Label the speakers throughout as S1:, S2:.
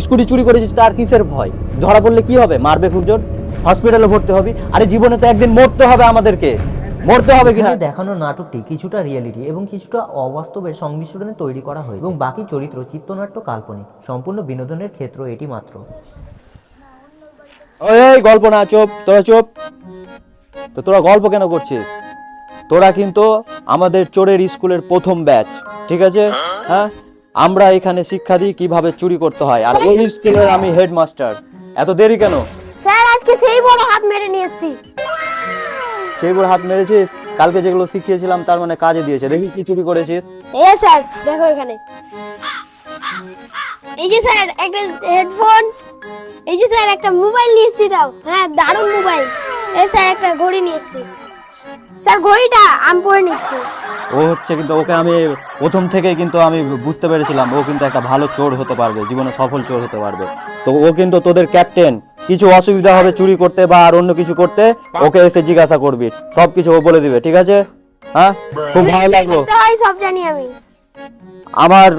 S1: Scooty চুরি করেছিস তার কিসের ভয়? ধরা পড়লে কি হবে? মারবে খুবজন হসপিটালে ভর্তি হবে? আরে জীবনে তো একদিন মরতে হবে আমাদেরকে। মরতে হবে কিনা?
S2: দেখানো নাটকটি কিছুটা রিয়েলিটি এবং কিছুটা অবাস্তবের সংমিশ্রণে তৈরি করা হয়েছে। এবং বাকি চরিত্র চিত্রনাট্য কাল্পনিক সম্পূর্ণ বিনোদনের ক্ষেত্র এটি মাত্র।
S1: এই, গল্প না চুপ তোরা চুপ। তো তোরা গল্প কেন করছিস? তোরা কিন্তু আমাদের চোরের স্কুলের প্রথম ব্যাচ ঠিক আছে? হ্যাঁ? আমরা এখানে শিক্ষা দিই কীভাবে চুরি করতে হয়। আর এই স্কুলের আমি হেডমাস্টার। এত দেরি কেন?
S3: স্যার আজকে সেই বড় হাত মেরে নিয়ে এসেছি।
S1: বড় হাত মেরেছিস কালকে যেগুলো শিখিয়েছিলাম তার মানে কাজে দিয়েছে। দেখি কি চুরি করেছিস
S3: এ স্যার দেখো এখানে। এই যে স্যার একটা হেডফোন। এই যে স্যার একটা মোবাইল নিয়ে এসেছি দাও হ্যাঁ দারুণ মোবাইল। এই স্যার একটা ঘড়ি নিয়ে এসেছি। স্যার ঘড়িটা আমি পরে নিচ্ছি।
S1: ও হচ্ছে কিন্তু ওকে আমি প্রথম থেকে কিন্তু আমি বুঝতে পেরেছিলাম ও কিন্তু একটা ভালো চোর হতে পারবে জীবনে সফল চোর হতে পারবে। তো ও কিন্তু তোদের ক্যাপ্টেন কিছু অসুবিধা হবে চুরি করতে বা আর অন্য কিছু করতে ওকে এসে জিজ্ঞাসা করবি সব কিছু ও বলে দিবে ঠিক আছে? হ্যাঁ? খুব ভালো লাগল।
S3: সব জানি আমি।
S1: আমার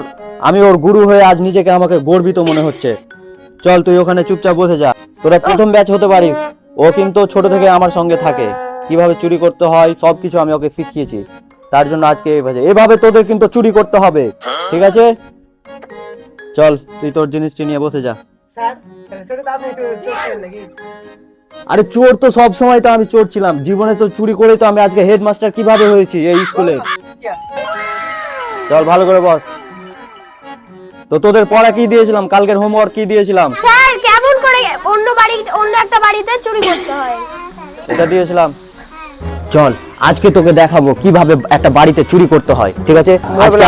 S1: আমি ওর গুরু হয়ে আজ নিজেকে আমাকে গর্বিত মনে হচ্ছে। চল তুই ওখানে চুপচাপ বসে যা। তোরা প্রথম ব্যাচ হতে পারিস। ও কিন্তু ছোট থেকে আমার সঙ্গে থাকে। কীভাবে চুরি করতে হয় সব কিছু আমি ওকে শিখিয়েছি। তার জন্য আজকে এভাবে এভাবে তোদের কিন্তু চুরি করতে হবে। ঠিক আছে? চল তুই তোর জিনিসটি নিয়ে বসে যা। আরে চোর তো সব সময় তো আমি চোর ছিলাম। জীবনে তো চুরি করে তো আমি আজকে হেডমাস্টার কীভাবে হয়েছি এই স্কুলে। চল ভালো করে বস। তো তোদের পড়া কি দিয়েছিলাম? কালকের হোমওয়ার্ক কি দিয়েছিলাম?
S3: স্যার কেমন করে অন্য বাড়ি অন্য একটা বাড়িতে চুরি করতে হয়?
S1: এটা দিয়েছিলাম। চল আজকে তোকে দেখাবো কীভাবে একটা বাড়িতে চুরি করতে হয় ঠিক আছে? আজকে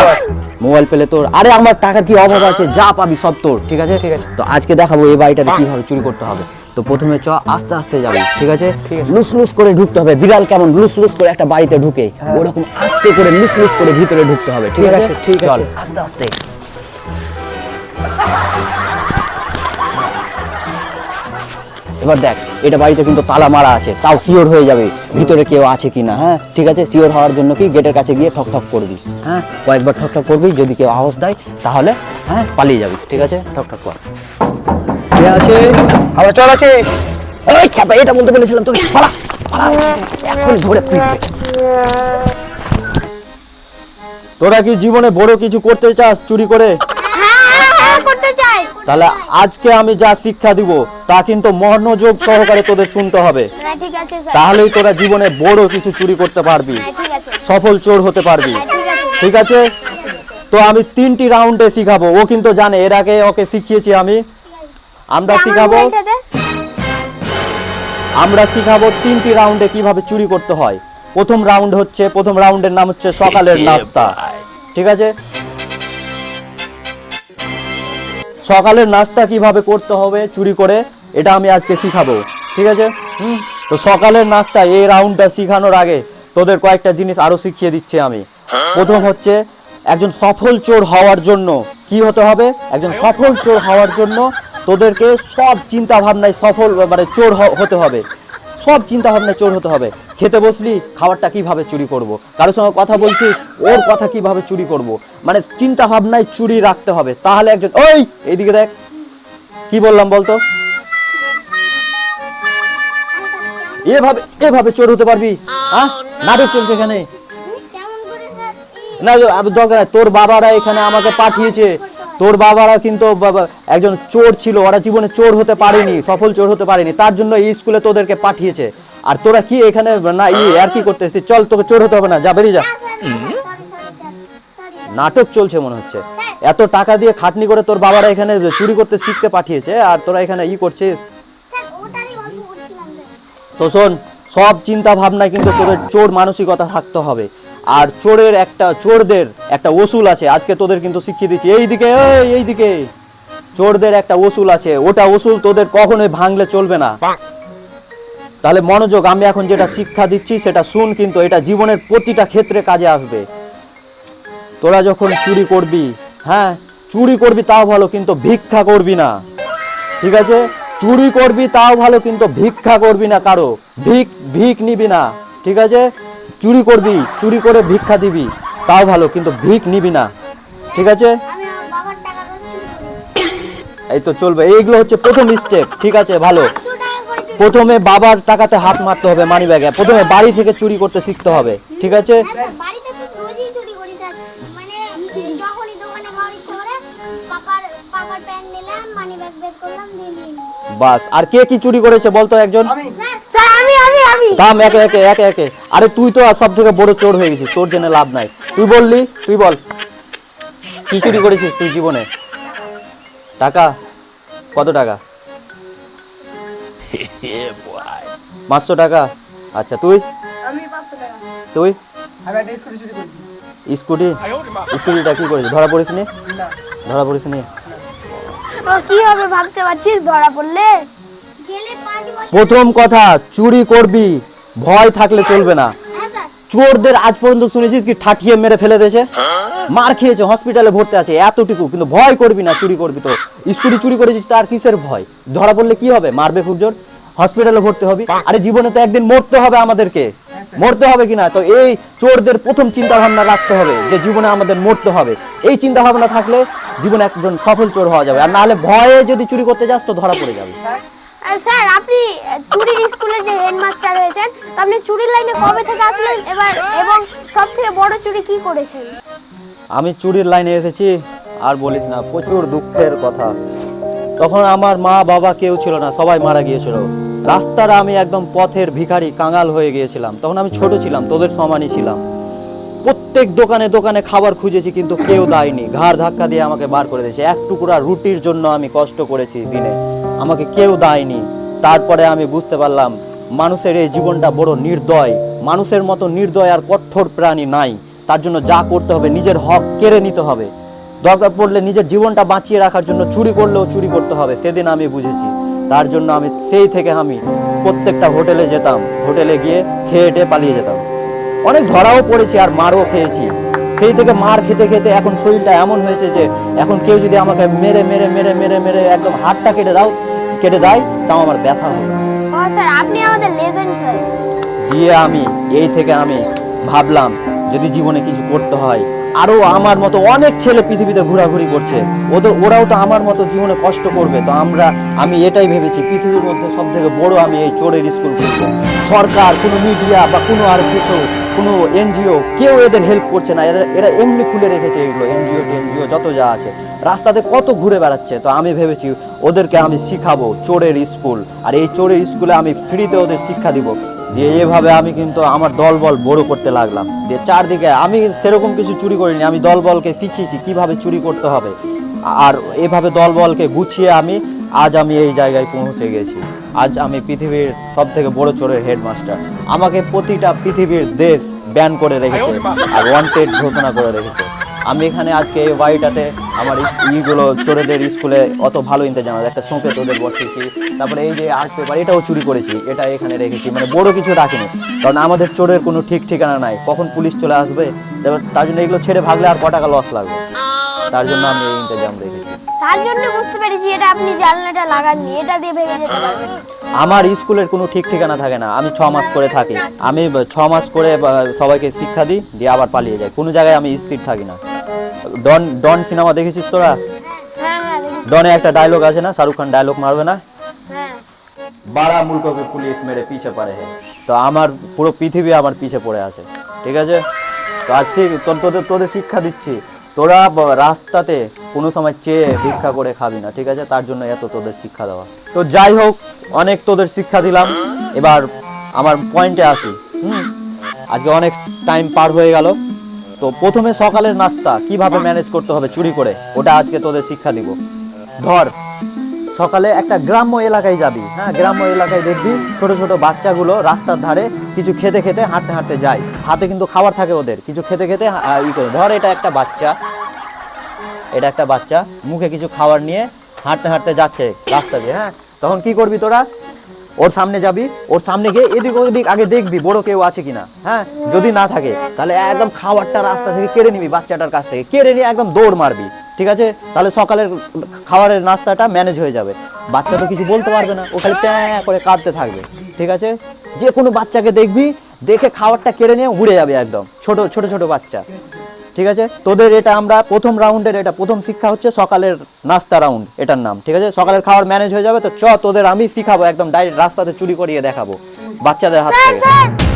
S1: মোবাইল পেলে তোর আরে আমার টাকার কি অভাব আছে? যা পাবি সব তোর ঠিক আছে? ঠিক আছে। তো আজকে দেখাবো এই বাড়িটাতে কীভাবে চুরি করতে হবে। তো প্রথমে চ আস্তে আস্তে যাবি ঠিক আছে? লুস লুস করে ঢুকতে হবে বিড়াল কেমন লুস লুস করে একটা বাড়িতে ঢুকে ওরকম আস্তে করে লুস লুস করে ভিতরে ঢুকতে হবে ঠিক আছে? ঠিক আছে। আস্তে আস্তে। এবার দেখ, এটা বাড়িতে কিন্তু তালা মারা আছে, তাও সিওর হয়ে যাবে ভিতরে কেউ আছে কিনা হ্যাঁ? ঠিক আছে? সিওর হওয়ার জন্য কি গেটের কাছে গিয়ে ঠক ঠক করবি হ্যাঁ? কয়েকবার ঠক ঠক করবি, যদি কেউ আওয়াজ দেয়, তাহলে হ্যাঁ পালিয়ে যাবি, ঠিক আছে? ঠক ঠক কর।
S4: কে আছে? আমার চল আছে।
S1: এই খ্যাপা, এটা বলতে বলেছিলাম তোকে। পালা পালা। এখন ধরে পিটবে তোরা কি জীবনে বড় কিছু করতে চাস চুরি করে
S3: হ্যাঁ হ্যাঁ হ্যাঁ করতে চাই
S1: তাহলে আজকে আমি যা শিক্ষা দিব তা কিন্তু মনোযোগ সহকারে তোদের শুনতে হবে।
S3: হ্যাঁ ঠিক আছে স্যার।
S1: তাহলেই তোরা জীবনে বড় কিছু চুরি করতে পারবি
S3: হ্যাঁ ঠিক আছে।
S1: সফল চোর হতে পারবি।
S3: ঠিক আছে
S1: তো আমি তিনটি রাউন্ডে শিখাবো ও কিন্তু জানে এর আগে ওকে শিখিয়েছি আমি। আমরা শিখাবো আমরা শিখাবো তিনটি রাউন্ডে কীভাবে চুরি করতে হয়। প্রথম রাউন্ড হচ্ছে প্রথম রাউন্ডের নাম হচ্ছে সকালের নাস্তা। ঠিক আছে? সকালের নাস্তা কীভাবে করতে হবে, চুরি করে, এটা আমি আজকে শিখাবো। ঠিক আছে? হুম? তো সকালের নাস্তা, এই রাউন্ডটা শিখানোর আগে তোদের কয়েকটা জিনিস আরও শিখিয়ে দিচ্ছি আমি। প্রথম হচ্ছে, একজন সফল চোর হওয়ার জন্য কি হতে হবে? একজন সফল চোর হওয়ার জন্য তোদেরকে সব চিন্তা ভাবনায় সফল মানে চোর হতে হবে। সব চিন্তা ভাবনায় চোর হতে হবে। খেতে বসলি খাবারটা কীভাবে চুরি করব। কারোর সঙ্গে কথা বলছি ওর কথা কীভাবে চুরি করব। মানে চিন্তা ভাবনায় চুরি রাখতে হবে। তাহলে একজন ওই এইদিকে দেখ। কি বললাম বলতো? এভাবে এভাবে চোর হতে পারবি? হ্যাঁ নাটক চলছে এখানে।
S3: কেমন করে স্যার?
S1: না দরকার তোর বাবারা এখানে আমাকে পাঠিয়েছে। তোর বাবারা কিন্তু একজন চোর ছিল। ওরা জীবনে চোর হতে পারেনি সফল চোর হতে পারেনি। তার জন্য এই স্কুলে তোদেরকে পাঠিয়েছে। আর তোরা কি এখানে না ই আর কি করতে এসেছিস? চল তোকে চোর হতে হবে না যা বেরিয়ে যা। নাটক চলছে মনে হচ্ছে। এত টাকা দিয়ে খাটনি করে তোর বাবারা এখানে চুরি করতে শিখতে পাঠিয়েছে আর তোরা এখানে ই করছিস?
S3: স্যার ওটারই গল্প করছিলাম
S1: তো শোন সব চিন্তা ভাবনায় কিন্তু তোদের চোর মানসিকতা থাকতে হবে। আর চোরের একটা চোরদের একটা ওসুল আছে আজকে তোদের কিন্তু শিখিয়ে দিচ্ছি। এইদিকে এই এইদিকে। চোরদের একটা ওসুল আছে ওটা ওসুল তোদের কখনোই ভাঙলে চলবে না। তাহলে মনোযোগ আমি এখন যেটা শিক্ষা দিচ্ছি সেটা শুন কিন্তু এটা জীবনের প্রতিটা ক্ষেত্রে কাজে আসবে। তোরা যখন চুরি করবি হ্যাঁ চুরি করবি তাও ভালো কিন্তু ভিক্ষা করবি না। ঠিক আছে? চুরি করবি তাও ভালো কিন্তু ভিক্ষা করবি না কারও। ভিক ভিক নিবি না। ঠিক আছে? চুরি করবি চুরি করে ভিক্ষা দিবি তাও ভালো কিন্তু ভিক নিবি না। ঠিক আছে? এই তো চলবে। এইগুলো হচ্ছে প্রথম স্টেপ ঠিক আছে? ভালো। প্রথমে বাবার টাকাতে হাত মারতে হবে মানি ব্যাগে প্রথমে বাড়ি থেকে চুরি করতে শিখতে হবে ঠিক আছে?
S3: স্যার বাড়িতে তো রোজই চুরি করি স্যার। মানে যখনই দোকানে খাওয়ার ইচ্ছা করে পাপার পাপার প্যান্ট নিলাম মানি ব্যাগ বের করলাম দিয়ে নিয়ে নিলাম।
S1: বাস। আর কে কি চুরি করেছে বলতো একজন?
S4: আমি।
S3: স্যার আমি আমি আমি।
S1: থাম একে একে একে একে। আরে তুই তো সব থেকে বড় চোর হয়ে গেছিস তোর জন্য লাভ নাই। তুই বললি তুই বল। কি চুরি করেছিস তুই জীবনে? টাকা? কত টাকা? পাঁচশো টাকা? আচ্ছা তুই?
S4: আমি পাঁচশো টাকা।
S1: তুই?
S4: স্কুটি
S1: স্কুটিটা কি করেছিস? ধরা পড়িস নি? ধরা পড়িস নি?
S3: কি হবে ভাবতে পারছিস? ধরা পড়লে? গেলে পাঁচ বছর
S1: প্রথম কথা চুরি করবি। ভয় থাকলে চলবে না। চোরদের আজ পর্যন্ত শুনেছিস কি ঠাঠিয়ে মেরে ফেলে দিয়েছে? মার খেয়েছে হসপিটালে ভর্তি আছে, এতটুকু, কিন্তু ভয় করবি না, চুরি করবি তো। স্কুটি চুরি করেছিস, তার কিসের ভয়? ধরা পড়লে কি হবে? মারবে খুব জোর। হসপিটালে ভর্তি হবি। আরে জীবনে তো একদিন মরতে হবে আমাদেরকে। মরতে হবে কিনা? তো এই চোরদের প্রথম চিন্তা ভাবনা রাখতে হবে, যে জীবনে আমাদের মরতে হবে। এই চিন্তা ভাবনা থাকলে জীবনে একজন সফল চোর হওয়া যাবে। আর নাহলে ভয়ে যদি চুরি করতে যাস, তো ধরা পড়ে যাবে।
S3: স্যার, আপনি চুরির স্কুলের যে হেডমাস্টার হয়েছেন আপনি চুরির লাইনে কবে থেকে আসলেন? এবার, এবং সব থেকে বড় চুরি কি করেছেন?
S1: আমি চুরির লাইনে এসেছি, আর বলিস না, প্রচুর দুঃখের কথা। তখন আমার মা বাবা কেউ ছিল না, সবাই মারা গিয়েছিল। রাস্তার আমি একদম পথের ভিখারি, কাঙাল হয়ে গিয়েছিলাম। তখন আমি ছোট ছিলাম, তোদের সমানই ছিলাম। প্রত্যেক দোকানে দোকানে খাবার খুঁজেছি, কিন্তু কেউ দেয়নি। ঘাড় ধাক্কা দিয়ে আমাকে বার করে দিয়েছে। এক টুকরা রুটির জন্য আমি কষ্ট করেছি দিনে। আমাকে কেউ দেয়নি। তারপরে আমি বুঝতে পারলাম, মানুষের এই জীবনটা বড় নির্দয়। মানুষের মতো নির্দয় আর কঠোর প্রাণী নাই। তার জন্য যা করতে হবে, নিজের হক কেড়ে নিতে হবে। দরকার পড়লে নিজের জীবনটা বাঁচিয়ে রাখার জন্য চুরি করলেও চুরি করতে হবে, সেদিন আমি বুঝেছি। তার জন্য আমি সেই থেকে আমি প্রত্যেকটা হোটেলে যেতাম। হোটেলে গিয়ে খেয়ে পালিয়ে যেতাম। অনেক ধরাও পড়েছি আর মারও খেয়েছি। সেই থেকে মার খেতে খেতে এখন শরীরটা এমন হয়েছে যে এখন কেউ যদি আমাকে মেরে মেরে মেরে মেরে মেরে একদম হাতটা কেটে দাও কেটে দেয় তাও আমার ব্যথা হবে
S3: ও স্যার আপনি আমাদের লেজেন্ড স্যার।
S1: দিয়ে আমি এই থেকে আমি ভাবলাম যদি জীবনে কিছু করতে হয়। আরও আমার মতো অনেক ছেলে পৃথিবীতে ঘোরাঘুরি করছে। ওদের ওরাও তো আমার মতো জীবনে কষ্ট করবে। তো আমরা আমি এটাই ভেবেছি পৃথিবীর মধ্যে সব থেকে বড় আমি এই চোরের স্কুল খুলবো সরকার কোনো মিডিয়া বা কোনো আর কিছু কোনো এনজিও, কেউ এদের হেল্প করছে না। এরা এরা এমনি খুলে রেখেছে এগুলো, এনজিও, টেনজিও, যত যা আছে। রাস্তাতে কত ঘুরে বেড়াচ্ছে, তো আমি ভেবেছি ওদেরকে আমি শিখাবো চোরের স্কুল আর এই চোরের স্কুলে আমি ফ্রিতে ওদের শিক্ষা দিব। দিয়ে এভাবে আমি কিন্তু আমার দলবল বড় করতে লাগলাম। দিয়ে চারদিকে আমি সেরকম কিছু চুরি করিনি, আমি দলবলকে শিখিয়েছি কীভাবে চুরি করতে হবে। আর এভাবে দলবলকে গুছিয়ে আমি, আজ আমি এই জায়গায় পৌঁছে গেছি। আজ আমি পৃথিবীর সব থেকে বড় চোরের হেডমাস্টার। আমাকে প্রতিটা পৃথিবীর দেশ ব্যান করে রেখেছে আর ওয়ান্টেড ঘোষণা করে রেখেছে। আমি এখানে আজকে এই বাড়িটাতে আমার ইগুলো চোরেদের স্কুলে অত ভালো ইন্তজাম একটা সোঁপে তোদের বসিয়েছি। তারপরে এই যে আর্ট পেপার এটাও চুরি করেছি। এটা এখানে রেখেছি। মানে বড় কিছু রাখিনি। কারণ আমাদের চোরের কোনো ঠিক ঠিকানা নাই। কখন পুলিশ চলে আসবে? তার জন্য এগুলো ছেড়ে ভাগলে আর ক টাকা লস লাগবে? তার জন্য আমি এই ইন্তজাম রেখেছি।
S3: তার জন্য বুঝতে পেরেছি এটা আপনি জানলাটা লাগাননি এটা দিয়ে ভেঙে যেতে পারবেন।
S1: আমার স্কুলের কোনো ঠিক ঠিকানা থাকে না আমি ছ মাস করে থাকি। আমি ছ মাস করে সবাইকে শিক্ষা দিই দিয়ে আবার পালিয়ে যাই। কোনো জায়গায় আমি স্থির থাকি না। ডন ডন সিনেমা দেখেছিস তোরা?
S3: হ্যাঁ হ্যাঁ।
S1: ডনে একটা ডায়লগ আছে না? শাহরুখ খান ডায়লগ মারবে না?
S3: হ্যাঁ।
S1: বারা মুলককে পুলিশ মেরে পিছে পড়ে হে। তো আমার পুরো পৃথিবী আমার পিছে পড়ে আছে। ঠিক আছে? তো আজ তোদের তোদের শিক্ষা দিচ্ছি। তোরা রাস্তাতে কোনো সময় চেয়ে ভিক্ষা করে খাবি না, ঠিক আছে? তার জন্য এত তোদের শিক্ষা দেওয়া। তো যাই হোক, অনেক তোদের শিক্ষা দিলাম। এবার আমার পয়েন্টে আসি। হুম? আজকে অনেক টাইম পার হয়ে গেল। তো প্রথমে সকালের নাস্তা, কীভাবে ম্যানেজ করতে হবে চুরি করে, ওটা আজকে তোদের শিক্ষা দিব। ধর, সকালে একটা গ্রাম্য এলাকায় যাবি। হ্যাঁ গ্রাম্য এলাকায় দেখবি ছোট ছোট বাচ্চাগুলো রাস্তার ধারে কিছু খেতে খেতে হাঁটতে হাঁটতে যায়। হাতে কিন্তু খাবার থাকে ওদের, কিছু খেতে খেতে ই করে। ধর, এটা একটা বাচ্চা। এটা একটা বাচ্চা, মুখে কিছু খাবার নিয়ে হাঁটতে হাঁটতে যাচ্ছে রাস্তা দিয়ে হ্যাঁ? তখন কি করবি তোরা? ওর সামনে যাবি, ওর সামনে গিয়ে এদিক ওদিক আগে দেখবি বড় কেউ আছে কিনা হ্যাঁ? যদি না থাকে, তাহলে একদম খাবারটা রাস্তা থেকে কেড়ে নিবি বাচ্চাটার কাছ থেকে, কেড়ে নিয়ে একদম দৌড় মারবি, ঠিক আছে? তাহলে সকালের খাবারের নাস্তাটা ম্যানেজ হয়ে যাবে। বাচ্চা তো কিছু বলতে পারবে না, ও খালি প্যাঁ করে কাঁদতে থাকবে, ঠিক আছে? যে কোনো বাচ্চাকে দেখবি, দেখে খাবারটা কেড়ে নিয়ে উড়ে যাবে একদম, ছোট ছোট ছোট বাচ্চা। ঠিক আছে? তোদের এটা আমরা প্রথম রাউন্ডের এটা প্রথম শিক্ষা হচ্ছে সকালের নাস্তা রাউন্ড এটার নাম ঠিক আছে? সকালের খাবার ম্যানেজ হয়ে যাবে তো চ তোদের আমি শিখাবো একদম ডাইরেক্ট রাস্তাতে চুরি করিয়ে দেখাবো বাচ্চাদের হাত থেকে।